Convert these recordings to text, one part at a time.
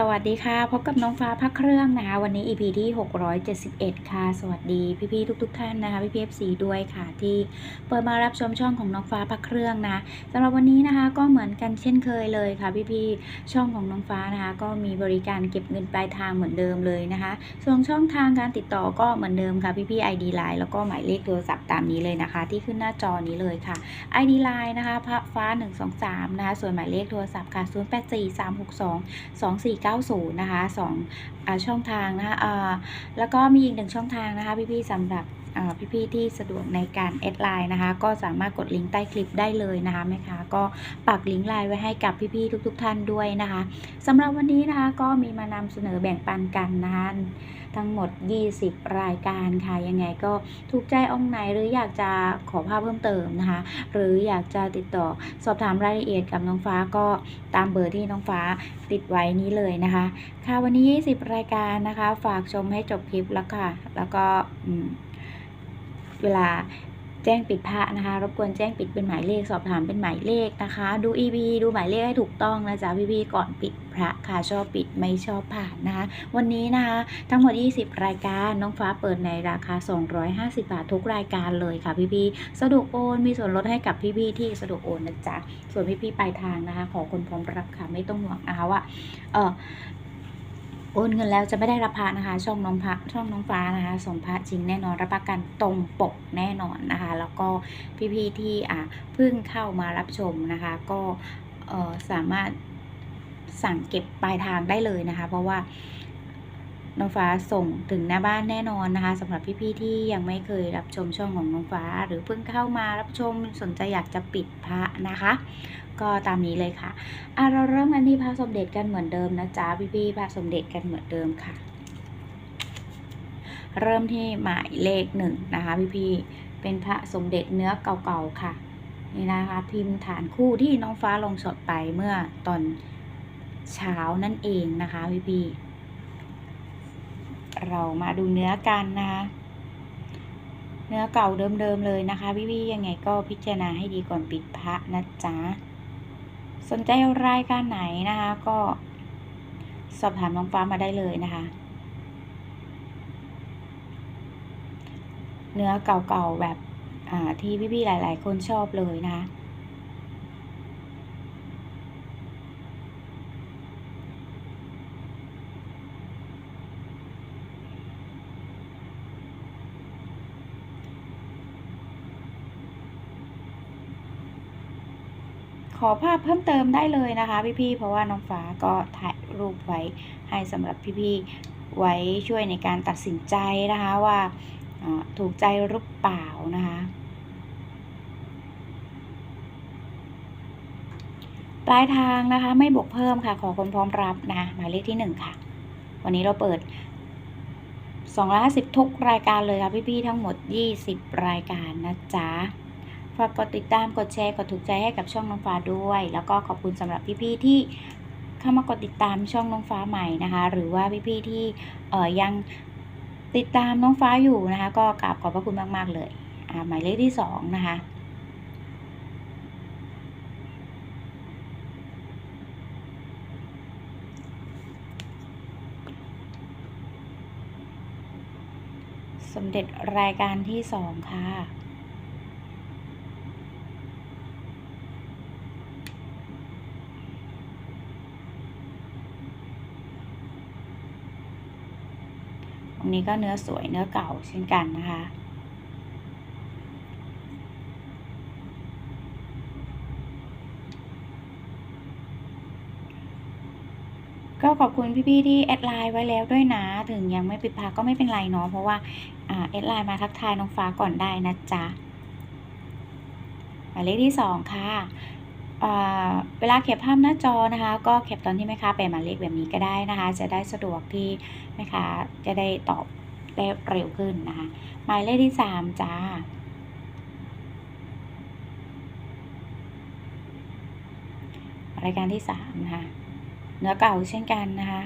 สวัสดีค่ะ พบกับน้องฟ้าพักเครื่องนะคะ วันนี้ EP ที่ 671 ค่ะ สวัสดีพี่ๆทุก ๆ ท่านนะคะ พี่พีเอฟซีด้วยค่ะ ที่เปิดมารับชมช่องของน้องฟ้าพักเครื่องนะสำหรับวันนี้นะคะก็เหมือนกันเช่นเคยเลยค่ะ พี่ๆช่องของน้องฟ้านะคะ ก็มีบริการเก็บเงินปลายทางเหมือนเดิมเลยนะคะ ส่วนช่องทางการติดต่อก็เหมือนเดิมค่ะพี่ๆ ID Line แล้วก็หมายเลขโทรศัพท์ตามนี้เลยนะคะ ที่ขึ้นหน้าจอนี้เลยค่ะ ID Line นะคะพระฟ้า 123 นะคะส่วนหมายเลขโทรศัพท์ค่ะ 084362 90 นะคะ2ออช่องทางนะคะแล้วก็มีอีกหนึ่งช่องทางนะคะพี่ๆสำหรับ พี่ๆที่สะดวกในการแอดไลน์นะคะ ก็สามารถกดลิงก์ใต้คลิปได้เลยนะคะแม่ค้าก็ปักลิงก์ไลน์ไว้ให้กับพี่ๆทุก ๆ ท่านด้วยนะคะสำหรับวันนี้นะคะก็มีมานำเสนอแบ่งปันกันนะคะทั้งหมด 20 รายการค่ะ ยังไงก็ถูกใจองค์ไหนหรืออยากจะขอภาพเพิ่มเติมนะคะ หรืออยากจะติดต่อสอบถามรายละเอียดกับน้องฟ้าก็ตามเบอร์ที่น้องฟ้าติดไว้นี้เลยนะคะ ค่ะวันนี้ 20 รายการนะคะ ฝากชมให้จบคลิปแล้วค่ะ แล้วก็อืม เวลาแจ้งปิดพระนะคะ รบกวนแจ้งปิดเป็นหมายเลขสอบถามเป็นหมายเลขนะคะ ดู EP ดูหมายเลขให้ถูกต้องนะจ๊ะพี่ๆก่อนปิดพระค่ะชอบปิดไม่ชอบผ่านนะคะ วันนี้นะคะ ทั้งหมด 20 รายการน้องฟ้าเปิดในราคา 250 บาททุกรายการเลยค่ะพี่ๆสะดวกโอนมีส่วนลดให้กับพี่ๆที่สะดวกโอนนะจ๊ะส่วนพี่ๆปลายทางนะคะ ขอคนพร้อมรับค่ะไม่ต้องห่วงนะคะว่าเออ โอนเงินแล้วจะไม่ได้รับพระนะคะ ช่องน้องพระช่องน้องฟ้านะคะส่งพระจริงแน่นอนรับประกันตรงปกแน่นอนนะคะ แล้วก็พี่ๆที่อะเพิ่งเข้ามารับชมนะคะ ก็สามารถสั่งเก็บปลายทางได้เลยนะคะ เพราะว่า น้องฟ้าส่งถึงหน้าบ้านแน่นอนนะคะสำหรับพี่ๆที่ยังไม่เคยรับชมช่องของน้องฟ้า หรือเพิ่งเข้ามารับชมสนใจอยากจะปิดพระนะคะ ก็ตามนี้เลยค่ะอะ เราเริ่มกันที่พระสมเด็จกันเหมือนเดิมนะจ๊ะพี่ๆพระสมเด็จกันเหมือนเดิมค่ะ เริ่มที่หมายเลขหนึ่งนะคะพี่ๆเป็นพระสมเด็จเนื้อเก่าๆค่ะนี่นะคะพิมพ์ฐานคู่ที่น้องฟ้าลงสดไปเมื่อตอนเช้านั่นเองนะคะพี่ๆ เรามาดูเนื้อกันนะคะ เนื้อเก่าเดิมๆเลยนะคะพี่ๆยังไงก็พิจารณาให้ดีก่อนปิดพระนะจ๊ะ สนใจรายการไหนนะคะ ก็สอบถามน้องฟ้ามาได้เลยนะคะ เนื้อเก่าๆแบบที่พี่ๆหลาย ๆ คนชอบเลยนะคะ ขอภาพเพิ่มเติมได้เลยนะคะ พี่ๆ เพราะว่าน้องฟ้าก็ถ่ายรูปไว้ให้สำหรับพี่ๆ ไว้ช่วยในการตัดสินใจนะคะว่าถูกใจหรือเปล่านะคะ ปลายทางนะคะไม่บวกเพิ่มค่ะ ขอคนพร้อมรับนะหมายเลขที่หนึ่งค่ะ วันนี้เราเปิด250ทุกรายการเลยค่ะพี่ๆ ทั้งหมด 20 รายการนะจ๊ะ ฝากกดติดตามกดแชร์กดถูกใจให้กับช่องน้องฟ้าด้วย แล้วก็ขอบคุณสำหรับพี่ๆที่เข้ามากดติดตามช่องน้องฟ้าใหม่นะคะ หรือว่าพี่ๆที่เออยังติดตามน้องฟ้าอยู่นะคะ ก็กราบขอบพระคุณมาก ๆ เลยหมายเลขที่สองนะคะสมเด็จรายการที่สองค่ะ ต รงนี้ก็เนื้อสวยเนื้อเก่าเช่นกันนะคะ ก็ขอบคุณพี่ๆที่แอดไลน์ไว้แล้วด้วยนะ ถึงยังไม่ปิดพาก็ไม่เป็นไรเนาะเพราะว่าแอดไลน์มาทักทายน้องฟ้าก่อนได้นะจ๊ะหมายเลขที่สองค่ะ เวลาเก็บภาพหน้าจอนะคะ ก็เก็บตอนที่แม่ค้าแปลหมายเลขแบบนี้ก็ได้นะคะ จะได้สะดวกที่แม่ค้าจะได้ตอบได้เร็วขึ้นนะคะ หมายเลขที่สามจ้ารายการที่สามนะคะเนื้อเก่าเช่นกันนะคะ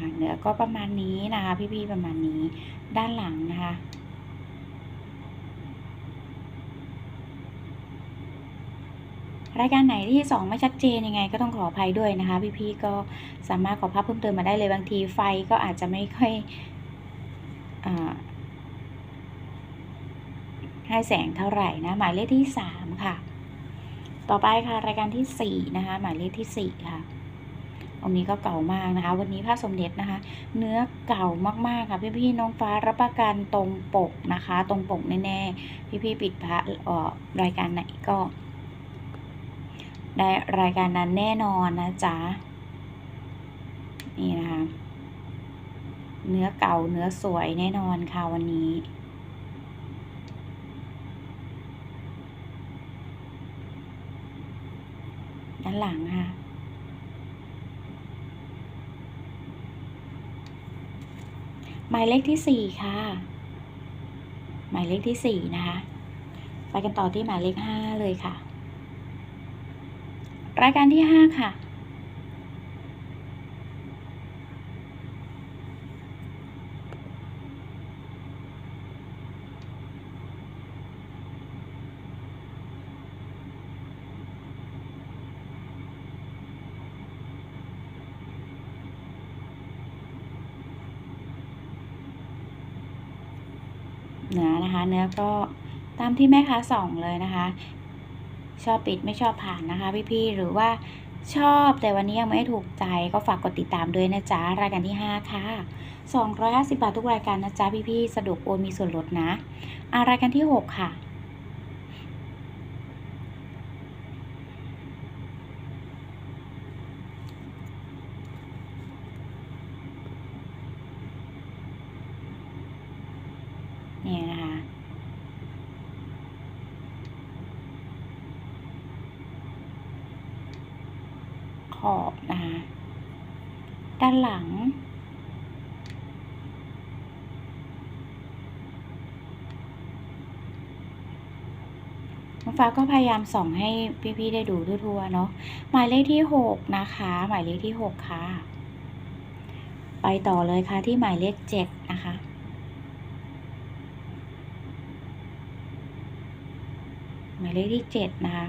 นี่ยนะคะเนื้อก็ประมาณนี้นะคะ พี่ๆประมาณนี้ ด้านหลังนะคะรายการไหนที่สองไม่ชัดเจนยังไงก็ต้องขออภัยด้วยนะคะ พี่ๆก็สามารถขอภาพเพิ่มเติมมาได้เลยบางทีไฟก็อาจจะไม่ค่อยอให้แสงเท่าไหร่นะหมายเลขที่สามค่ะ ต่อไปค่ะรายการที่สี่นะคะ หมายเลขที่สี่ค่ะ องค์นี้ก็เก่ามากนะคะ วันนี้พระสมเด็จนะคะ เนื้อเก่ามากๆค่ะพี่ๆน้องฟ้ารับประกันตรงปกนะคะ ตรงปกแน่ๆพี่ๆปิดพระเอ่อรายการไหนก็ ได้รายการนั้นแน่นอนนะจ๊ะนี่นะคะ เนื้อเก่าเนื้อสวยแน่นอนค่ะวันนี้ด้านหลังค่ะ หมายเลขที่สี่ค่ะ หมายเลขที่สี่นะคะ ไปกันต่อที่หมายเลขห้าเลยค่ะ รายการที่ห้าค่ะ เนื้อนะคะ เนื้อก็ตามที่แม่ค้าส่องเลยนะคะ ชอบปิดไม่ชอบผ่านนะคะ พี่ๆหรือว่าชอบแต่วันนี้ยังไม่ถูกใจก็ฝากกดติดตามด้วยนะจ๊ะ รายการที่ 5 ค่ะ 250 บาททุกรายการนะจ๊ะ พี่ๆสะดวกโอนมีส่วนลดนะอ่ารายการที่ 6 ค่ะ เนี่ยนะคะ ขอบนะคะด้านหลัง ฟ้าก็พยายามส่องให้พี่ๆได้ดูทั่วๆเนาะหมายเลขที่หกนะคะ หมายเลขที่หกค่ะ ไปต่อเลยค่ะที่หมายเลขเจ็ดนะคะหมายเลขที่เจ็ดนะคะ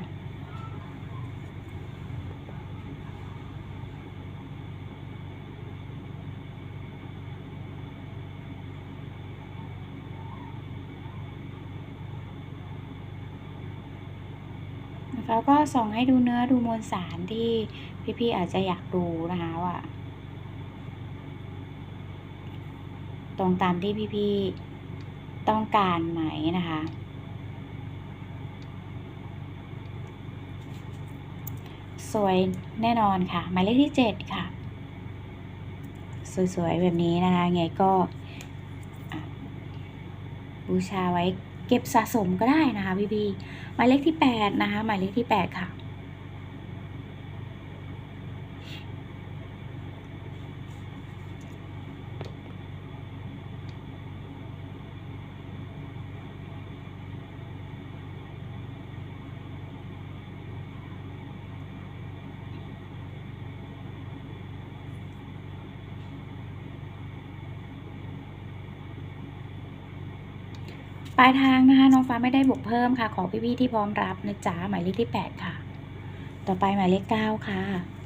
ก็ส่องให้ดูเนื้อดูมวลสารที่พี่ๆอาจจะอยากดูนะคะว่าตรงตามที่พี่ๆต้องการไหมนะคะ สวยแน่นอนค่ะ หมายเลขที่เจ็ดค่ะ สวยๆ แบบนี้นะคะ ไงก็บูชาไว้ เก็บสะสมก็ได้นะคะพี่พี่ๆหมายเลขที่แปดนะคะ หมายเลขที่แปดค่ะ ปลายทางนะคะ น้องฟ้าไม่ได้บวกเพิ่มค่ะ ขอพี่ๆที่พร้อมรับนะจ๊ะหมายเลขที่แปดค่ะ ต่อไปหมายเลขเก้าค่ะ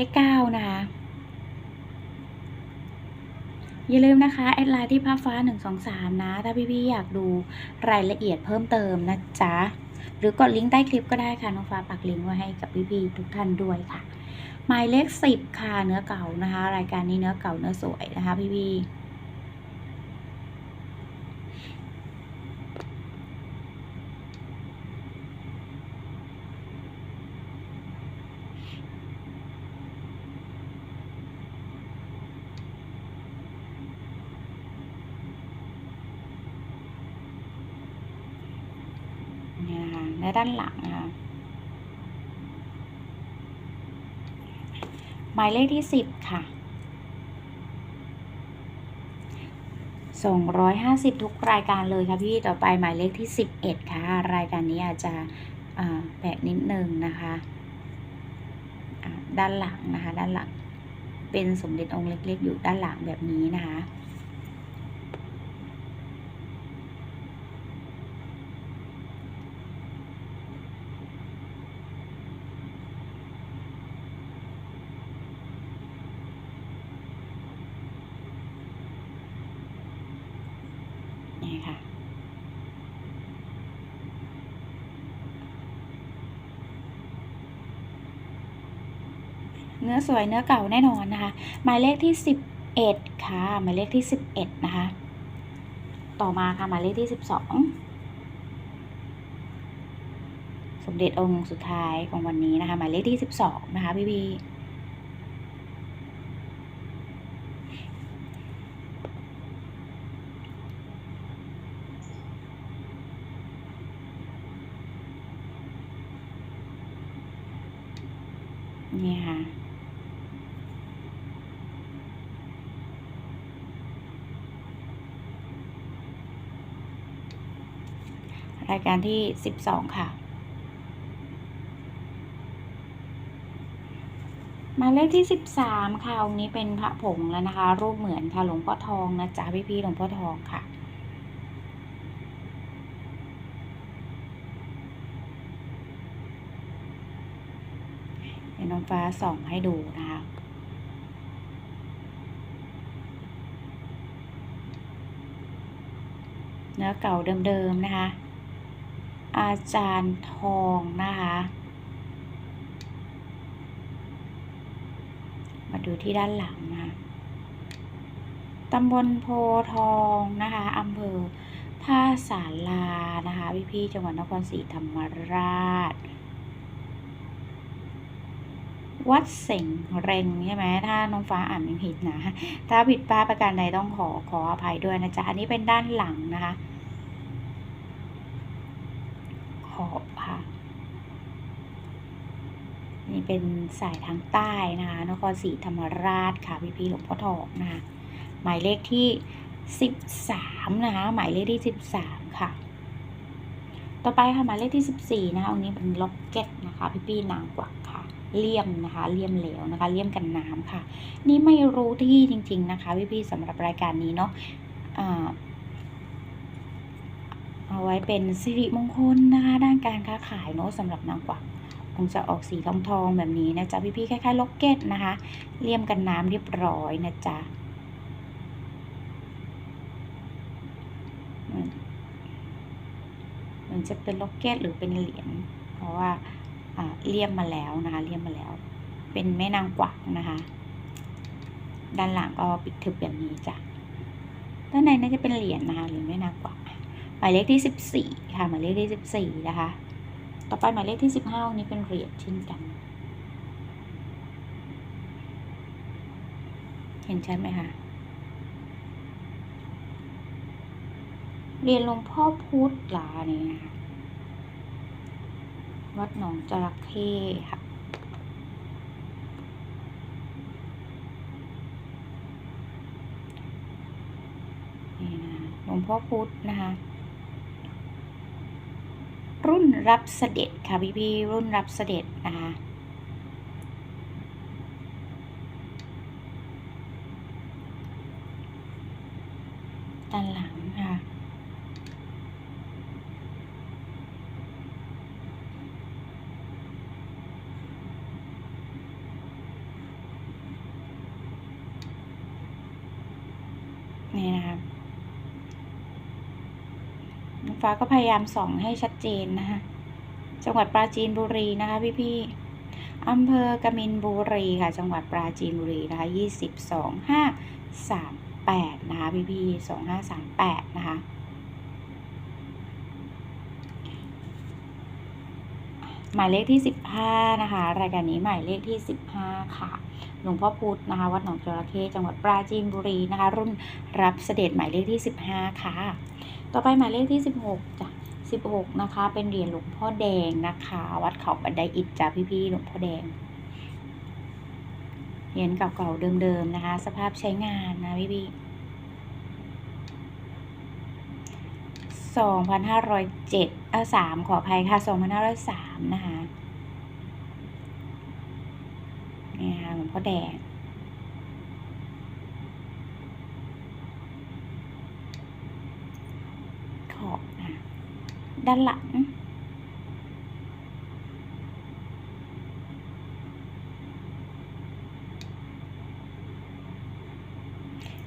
เลขเก้านะคะ อย่าลืมนะคะแอดไลน์ที่ภาพฟ้า 123 นะ ถ้าพี่ๆอยากดูรายละเอียดเพิ่มเติมนะจ๊ะ หรือกดลิงก์ใต้คลิปก็ได้ค่ะน้องฟ้าปักลิงก์ไว้ให้กับพี่ๆทุกท่านด้วยค่ะ หมายเลข 10 ค่ะเนื้อเก่านะคะ รายการนี้เนื้อเก่าเนื้อสวยนะคะพี่ๆ และ ด้านหลังนะคะหมายเลขที่สิบค่ะสองร้อยห้าสิบทุกรายการเลยค่ะพี่ต่อไปหมายเลขที่สิบเอ็ดค่ะ รายการนี้อาจจะแปลกนิดนึงนะคะด้านหลังนะคะ ด้านหลังเป็นสมเด็จองค์เล็ก ๆ อยู่ด้านหลังแบบนี้นะคะ นี่ค่ะ เนื้อสวยเนื้อเก่าแน่นอนนะคะ หมายเลขที่สิบเอ็ดค่ะ หมายเลขที่สิบเอ็ดนะคะ ต่อมาค่ะหมายเลขที่สิบสองสมเด็จองค์สุดท้ายของวันนี้นะคะ หมายเลขที่สิบสองนะคะพี่พีนี่ค่ะ รายการที่สิบสองค่ะ หมายเลขที่สิบสามค่ะองค์นี้เป็นพระผงแล้วนะคะ รูปเหมือนค่ะหลวงพ่อทองนะจ๊ะพี่พี่ๆหลวงพ่อทองค่ะเดี๋ยวน้องฟ้าส่องให้ดูนะคะเนื้อเก่าเดิมๆนะคะ อาจารย์ทองนะคะ มาดูที่ด้านหลังนะตำบลโพทองนะคะอำเภอท่าสารานะคะ พี่ๆจังหวัดนครศรีธรรมราช วัดเสงเรงใช่ไหมถ้าน้องฟ้าอ่านไม่ผิดนะ ถ้าผิดพลาดประการใดต้องขอขออภัยด้วยนะจ๊ะ อันนี้เป็นด้านหลังนะคะ ขอบค่ะ นี่เป็นสายทางใต้นะคะ นครศรีธรรมราชค่ะพี่พี่หลวงพ่อทองนะคะ หมายเลขที่สิบสามนะคะ หมายเลขที่สิบสามค่ะ ต่อไปค่ะหมายเลขที่สิบสี่นะคะอันนี้เป็นล็อกเก็ตนะคะ พี่พี่นางกวักค่ะ เลี่ยมนะคะ เลี่ยมเหลวนะคะ เลี่ยมกันน้ำค่ะ นี่ไม่รู้ที่จริง ๆ นะคะ พี่พี่สำหรับรายการนี้เนาะเอาไว้เป็นสิริมงคลนะคะด้านการค้าขายเนอะสำหรับนางกวัก คงจะออกสีทองทองแบบนี้นะจ๊ะพี่ๆคล้ายๆล็อกเก็ตนะคะ เลี่ยมกันน้ำเรียบร้อยนะจ๊ะเหมือนจะเป็นล็อกเก็ตหรือเป็นเหรียญเพราะว่าอ่าเลี่ยมมาแล้วนะคะเลี่ยมมาแล้ว เป็นแม่นางกวักนะคะ ด้านหลังก็ปิดทึบแบบนี้จ้ะด้านในน่าจะเป็นเหรียญนะคะหรือแม่นางกวักหมายเลขที่สิบสี่ค่ะหมายเลขที่สิบสี่นะคะ ต่อไปหมายเลขที่สิบห้านี้เป็นเหรียญเช่นกัน เห็นชัดไหมคะเรียนหลวงพ่อพุธหลาเนี่ยนะคะวัดหนองจระเข้ค่ะนี่นะหลวงพ่อพุธนะคะ รุ่นรับเสด็จค่ะพี่พี่ๆรุ่นรับเสด็จนะคะ ด้านหลังค่ะ นี่นะคะน้อง ฟ้าก็พยายามส่องให้ชัดเจนนะคะ จังหวัดปราจีนบุรีนะคะพี่พี่ๆอำเภอกบินบุรีค่ะ จังหวัดปราจีนบุรีนะคะยี่สิบสองห้าสามแปดนะคะพี่พี่สองห้าสามแปดนะคะหมายเลขที่สิบห้านะคะ รายการนี้หมายเลขที่สิบห้าค่ะ หลวงพ่อพุธนะคะ วัดหนองจระเข้จังหวัดปราจีนบุรีนะคะ รุ่นรับเสด็จหมายเลขที่สิบห้าค่ะ ต่อไปหมายเลขที่สิบหกจ้ะ16 นะคะ เป็นเหรียญหลวงพ่อแดงนะคะ วัดเขาบันไดอิฐจ้าพี่ๆหลวงพ่อแดงเหรียญเก่าๆเดิมๆนะคะ สภาพใช้งานนะพี่ๆสองพันห้าร้อยเจ็ดเออสามขออภัยค่ะสองพันห้าร้อยสามนะคะนี่ค่ะหลวงพ่อแดง ขอบนะ ด้านหลัง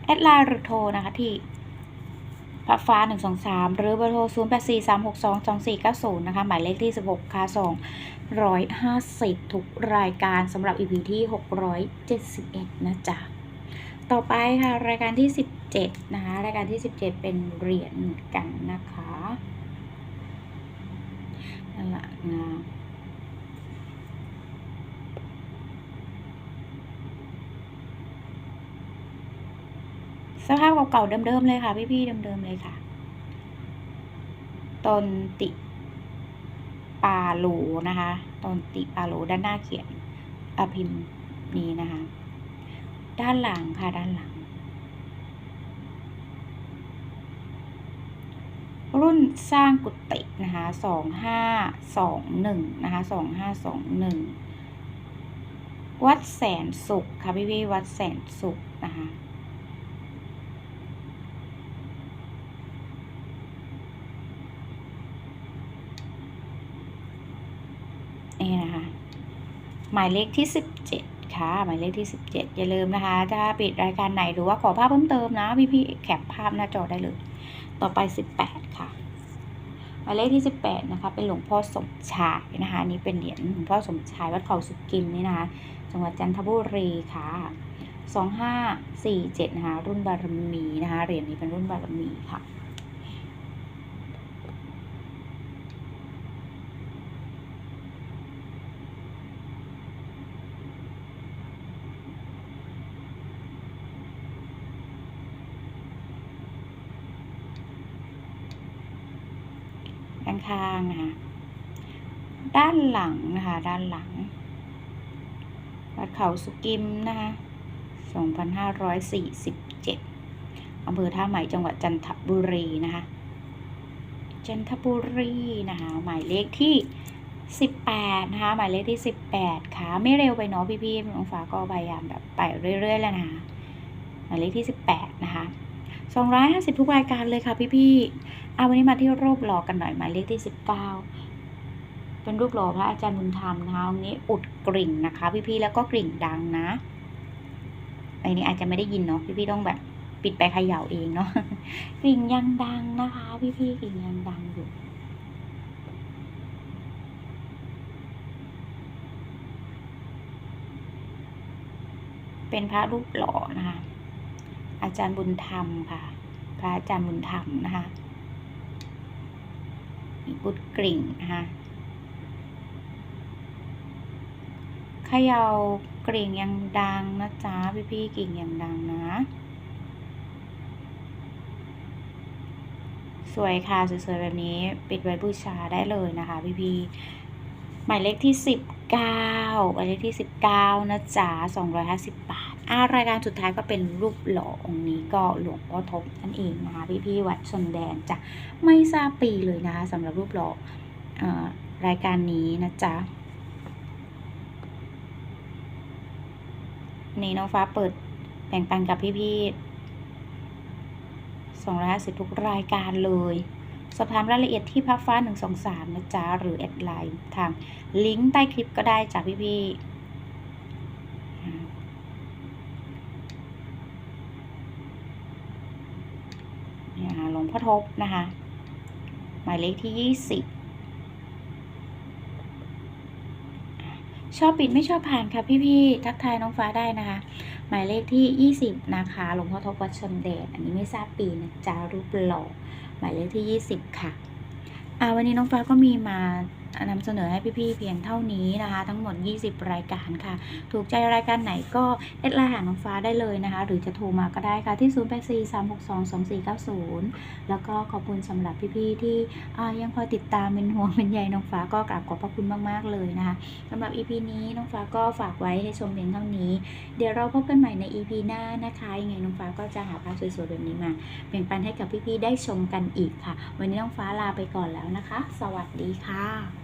แอดไลน์หรือโทรนะคะที่พัฟ้า 123 หรือเบอร์โทร 0 8 4 3 6 2 2 4 9 0 นะคะ หมายเลขที่ 16 ค่ะ 250 ทุกรายการสำหรับ EP ที่ 671 นะจ๊ะ ต่อไปค่ะ รายการที่ 17 นะคะ รายการที่ 17 เป็นเหรียญกันนะคะ นั่นแหละนะสภาพเก่าๆเดิมๆเลยค่ะ พี่ๆเดิมๆเลยค่ะ ตนติปาโลนะคะ ตนติปาโลด้านหน้าเขียนอพิมพ์นี้นะคะ ด้านหลังค่ะด้านหลัง รุ่ นสร้างกุฏินะคะสองห้าสองหนึ่งนะคะสองห้าสองหนึ่งวัดแสนสุขค่ะพี่พี่วัดแสนสุขนะคะนี่นะคะ หมายเลขที่17ค่ะ หมายเลขที่17อย่าลืมนะคะ ถ้าปิดรายการไหนหรือว่าขอภาพเพิ่มเติมนะ พี่พี่แคปภาพหน้าจอได้เลย ต่อไป18ค่ะ หมายเลขที่ 18 นะคะ เป็นหลวงพ่อสมชายนะคะนนี้เป็นเหรียญหลวงพ่อสมชายวัดเขาสุกิมนี่นะคะจังหวัดจันทบุรีค่ะ 2547 นะคะ รุ่นบารมีนะคะเหรียญนี้เป็นรุ่นบารมีค่ะ ข้างนะคะด้านหลังนะคะ ด้านหลัง วัดเขาสุกิมนะคะ2547อำเภอท่าใหม่จังหวัดจันทบุรีนะคะ จันทบุรีนะคะ หมายเลขที่ 18 นะคะ หมายเลขที่ 18ค่ะไม่เร็วไปเนาะพี่ๆน้องฟ้าก็พยายามแบบไปเรื่อยๆแล้วนะคะ หมายเลขที่ 18 นะคะ 250 ทุกรายการเลยค่ะพี่ๆเอาวันนี้มาที่รูปหล่อกันหน่อยหมายเลขที่ 19 เป็นรูปหล่อพระอาจารย์บุญธรรมนะคะตรงนี้อุดกริ่งนะคะ พี่ๆแล้วก็กริ่งดังนะอันนี้อาจจะไม่ได้ยินเนาะพี่ๆต้องแบบปิดไปเขย่าเองเนาะกริ่งยังดังนะคะ พี่ๆกริ่งยังดังอยู่เป็นพระรูปหล่อนะคะ อาจารย์บุญธรรมค่ะ พระอาจารย์บุญธรรมนะคะมีบุตรกริ่งนะคะเขย่ากริ่งยังดังนะจ๊ะพี่พี่ๆกริ่งยังดังนะ สวยค่ะสวยๆแบบนี้ปิดไว้บูชาได้เลยนะคะพี่พี่ๆหมายเลขที่สิบเก้าหมายเลขที่สิบเก้านะจ๊ะสองร้อยห้าสิบบาทารายการสุดท้ายก็เป็นรูปหล่อองค์นี้ก็หลวงพ่อทบนั่นเองนะคะพี่พี่ๆวัดชนแดนจะไม่ทราบปีเลยนะคะสำหรับรูปหล่ออรายการนี้นะจ๊ะนี่น้องฟ้าเปิดแบ่งปันกับพี่พี่สองร้อยห้าสิบทุกรายการเลยสอบถามรายละเอียดที่พับฟ้า 123 นะจ๊ะ หรือแอดไลน์ทางลิงก์ใต้คลิปก็ได้จ้ะพี่พี่ๆอ่าเนี่ยนะคะหลวงพ่อ ทบนะคะ หมายเลขที่ 20 ชอบปิดไม่ชอบผ่านค่ะพี่พี่ๆทักทายน้องฟ้าได้นะคะ หมายเลขที่ 20 นะคะหลวงพ่อทบวัดชนเดชอันนี้ไม่ทราบปีนะจ๊ะรูปหล่อหมายเลขที่ 20 ค่ะอ่าวันนี้น้องฟ้าก็มีมา นำเสนอให้พี่ๆเพียงเท่านี้นะคะ ทั้งหมด 20 รายการค่ะ ถูกใจรายการไหนก็แอดไลน์หาน้องฟ้าได้เลยนะคะ หรือจะโทรมาก็ได้ค่ะที่ 0843622490 แล้วก็ขอบคุณสำหรับพี่ๆที่ยังคอยติดตามเป็นห่วงเป็นใยน้องฟ้าก็กราบขอบพระคุณมากๆเลยนะคะสำหรับ EP นี้น้องฟ้าก็ฝากไว้ให้ชมเพียงเท่านี้ เดี๋ยวเราพบกันใหม่ใน EP หน้านะคะยังไงน้องฟ้าก็จะหาภาพสวยๆแบบนี้มาแบ่งปันให้กับพี่ๆได้ชมกันอีกค่ะ วันนี้น้องฟ้าลาไปก่อนแล้วนะคะ สวัสดีค่ะ